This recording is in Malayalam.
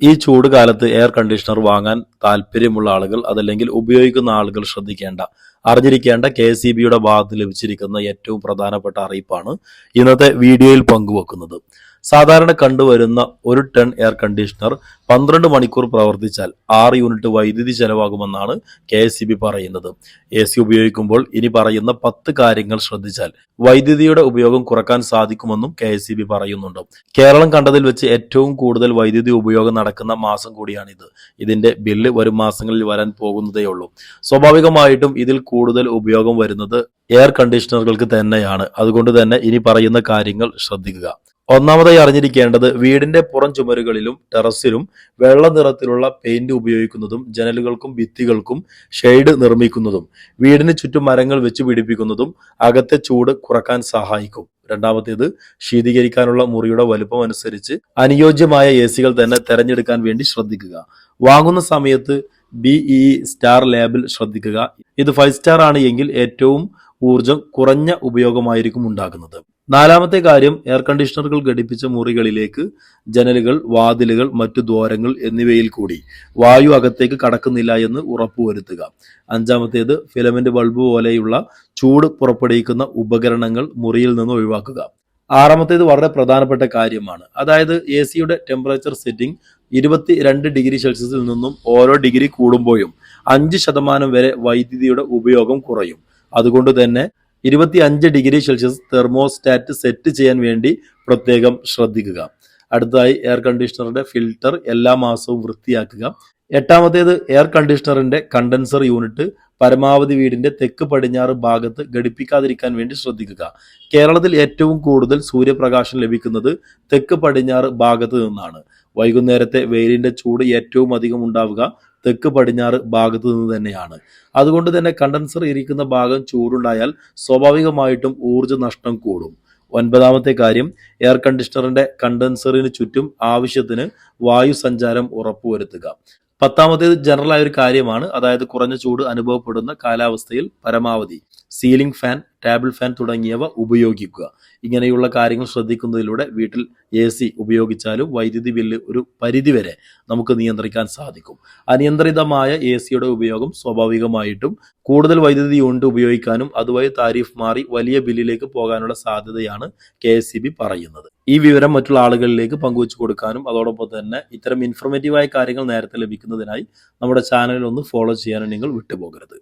ഈ ചൂട് കാലത്ത് എയർ കണ്ടീഷണർ വാങ്ങാൻ താല്പര്യമുള്ള ആളുകൾ അതല്ലെങ്കിൽ ഉപയോഗിക്കുന്ന ആളുകൾ ശ്രദ്ധിക്കേണ്ട അറിഞ്ഞിരിക്കേണ്ട കെ ഇ ബിയുടെ ഭാഗത്ത് ലഭിച്ചിരിക്കുന്ന ഏറ്റവും പ്രധാനപ്പെട്ട അറിയിപ്പാണ് ഇന്നത്തെ വീഡിയോയിൽ പങ്കുവെക്കുന്നത്. സാധാരണ കണ്ടുവരുന്ന ഒരു ടൺ എയർ കണ്ടീഷണർ പന്ത്രണ്ട് മണിക്കൂർ പ്രവർത്തിച്ചാൽ ആറ് യൂണിറ്റ് വൈദ്യുതി ചെലവാകുമെന്നാണ് കെ എസ് ബി പറയുന്നത്. എ സി ഉപയോഗിക്കുമ്പോൾ ഇനി പറയുന്ന പത്ത് കാര്യങ്ങൾ ശ്രദ്ധിച്ചാൽ വൈദ്യുതിയുടെ ഉപയോഗം കുറയ്ക്കാൻ സാധിക്കുമെന്നും കെ എസ് ബി പറയുന്നുണ്ട്. കേരളം കണ്ടതിൽ വെച്ച് ഏറ്റവും കൂടുതൽ വൈദ്യുതി ഉപയോഗം നടക്കുന്ന മാസം കൂടിയാണിത്. ഇതിന്റെ ബില്ല് വരും മാസങ്ങളിൽ വരാൻ പോകുന്നതേ ഉള്ളൂ. സ്വാഭാവികമായിട്ടും ഇതിൽ കൂടുതൽ ഉപയോഗം വരുന്നത് എയർ കണ്ടീഷണറുകൾക്ക് തന്നെയാണ്. അതുകൊണ്ട് തന്നെ ഇനി പറയുന്ന കാര്യങ്ങൾ ശ്രദ്ധിക്കുക. ഒന്നാമതായി അറിഞ്ഞിരിക്കേണ്ടത് വീടിന്റെ പുറം ചുമരുകളിലും ടെറസിലും വെള്ള നിറത്തിലുള്ള പെയിന്റ് ഉപയോഗിക്കുന്നതും ജനലുകൾക്കും ഭിത്തികൾക്കും ഷെയ്ഡ് നിർമ്മിക്കുന്നതും വീടിന് ചുറ്റും മരങ്ങൾ വെച്ച് പിടിപ്പിക്കുന്നതും അകത്തെ ചൂട് കുറയ്ക്കാൻ സഹായിക്കും. രണ്ടാമത്തേത് ശീതീകരിക്കാനുള്ള മുറിയുടെ വലുപ്പം അനുസരിച്ച് അനുയോജ്യമായ എ സികൾ തന്നെ തെരഞ്ഞെടുക്കാൻ വേണ്ടി ശ്രദ്ധിക്കുക. വാങ്ങുന്ന സമയത്ത് ബി ഇ സ്റ്റാർ ലാബിൽ ശ്രദ്ധിക്കുക. ഇത് ഫൈവ് സ്റ്റാർ ആണ് എങ്കിൽ ഏറ്റവും ഊർജം കുറഞ്ഞ ഉപയോഗമായിരിക്കും ഉണ്ടാകുന്നത്. നാലാമത്തെ കാര്യം എയർ കണ്ടീഷണറുകൾ ഘടിപ്പിച്ച മുറികളിലേക്ക് ജനലുകൾ വാതിലുകൾ മറ്റു ദ്വാരങ്ങൾ എന്നിവയിൽ കൂടി വായു അകത്തേക്ക് കടക്കുന്നില്ല എന്ന് ഉറപ്പുവരുത്തുക. അഞ്ചാമത്തേത് ഫിലമെന്റ് ബൾബ് പോലെയുള്ള ചൂട് പുറപ്പെടുവിക്കുന്ന ഉപകരണങ്ങൾ മുറിയിൽ നിന്ന് ഒഴിവാക്കുക. ആറാമത്തേത് വളരെ പ്രധാനപ്പെട്ട കാര്യമാണ്. അതായത് എ സിയുടെ ടെമ്പറേച്ചർ സെറ്റിംഗ് ഇരുപത്തി രണ്ട് ഡിഗ്രി സെൽഷ്യസിൽ നിന്നും ഓരോ ഡിഗ്രി കൂടുമ്പോഴും അഞ്ച് ശതമാനം വരെ വൈദ്യുതിയുടെ ഉപയോഗം കുറയും. അതുകൊണ്ട് തന്നെ ഇരുപത്തി അഞ്ച് ഡിഗ്രി സെൽഷ്യസ് തെർമോസ്റ്റാറ്റ് സെറ്റ് ചെയ്യാൻ വേണ്ടി പ്രത്യേകം ശ്രദ്ധിക്കുക. അടുത്തതായി എയർ കണ്ടീഷണറുടെ ഫിൽട്ടർ എല്ലാ മാസവും വൃത്തിയാക്കുക. എട്ടാമത്തേത് എയർ കണ്ടീഷണറിന്റെ കണ്ടൻസർ യൂണിറ്റ് പരമാവധി വീടിന്റെ തെക്ക് പടിഞ്ഞാറ് ഭാഗത്ത് ഘടിപ്പിക്കാതിരിക്കാൻ വേണ്ടി ശ്രദ്ധിക്കുക. കേരളത്തിൽ ഏറ്റവും കൂടുതൽ സൂര്യപ്രകാശം ലഭിക്കുന്നത് തെക്ക് പടിഞ്ഞാറ് ഭാഗത്ത് നിന്നാണ്. വൈകുന്നേരത്തെ വെയിലിന്റെ ചൂട് ഏറ്റവും അധികം ഉണ്ടാവുക. തെക്ക് പടിഞ്ഞാറ് ഭാഗത്ത് നിന്ന് തന്നെയാണ്. അതുകൊണ്ട് തന്നെ കണ്ടൻസർ ഇരിക്കുന്ന ഭാഗം ചൂടുണ്ടായാൽ സ്വാഭാവികമായിട്ടും ഊർജ നഷ്ടം കൂടും. ഒൻപതാമത്തെ കാര്യം എയർ കണ്ടീഷണറിന്റെ കണ്ടൻസറിന് ചുറ്റും ആവശ്യത്തിന് വായു സഞ്ചാരം ഉറപ്പുവരുത്തുക. പത്താമത്തേത് ജനറൽ ആയ ഒരു കാര്യമാണ് അതായത് കുറഞ്ഞ ചൂട് അനുഭവപ്പെടുന്ന കാലാവസ്ഥയിൽ പരമാവധി. സീലിംഗ് ഫാൻ ടേബിൾ ഫാൻ തുടങ്ങിയവ ഉപയോഗിക്കുക. ഇങ്ങനെയുള്ള കാര്യങ്ങൾ ശ്രദ്ധിക്കുന്നതിലൂടെ വീട്ടിൽ എ സി ഉപയോഗിച്ചാലും വൈദ്യുതി ബില്ല് ഒരു പരിധിവരെ നമുക്ക് നിയന്ത്രിക്കാൻ സാധിക്കും. അനിയന്ത്രിതമായ എ സിയുടെ ഉപയോഗം സ്വാഭാവികമായിട്ടും കൂടുതൽ വൈദ്യുതി യൂണിറ്റ് ഉപയോഗിക്കാനും അതുവഴി താരിഫ് മാറി വലിയ ബില്ലിലേക്ക് പോകാനുള്ള സാധ്യതയാണ് കെ എസ് പറയുന്നത്. ഈ വിവരം മറ്റുള്ള ആളുകളിലേക്ക് പങ്കുവച്ചു കൊടുക്കാനും അതോടൊപ്പം തന്നെ ഇത്തരം ഇൻഫർമേറ്റീവായ കാര്യങ്ങൾ നേരത്തെ ലഭിക്കുന്നതിനായി നമ്മുടെ ചാനലിൽ ഒന്ന് ഫോളോ ചെയ്യാനും നിങ്ങൾ വിട്ടുപോകരുത്.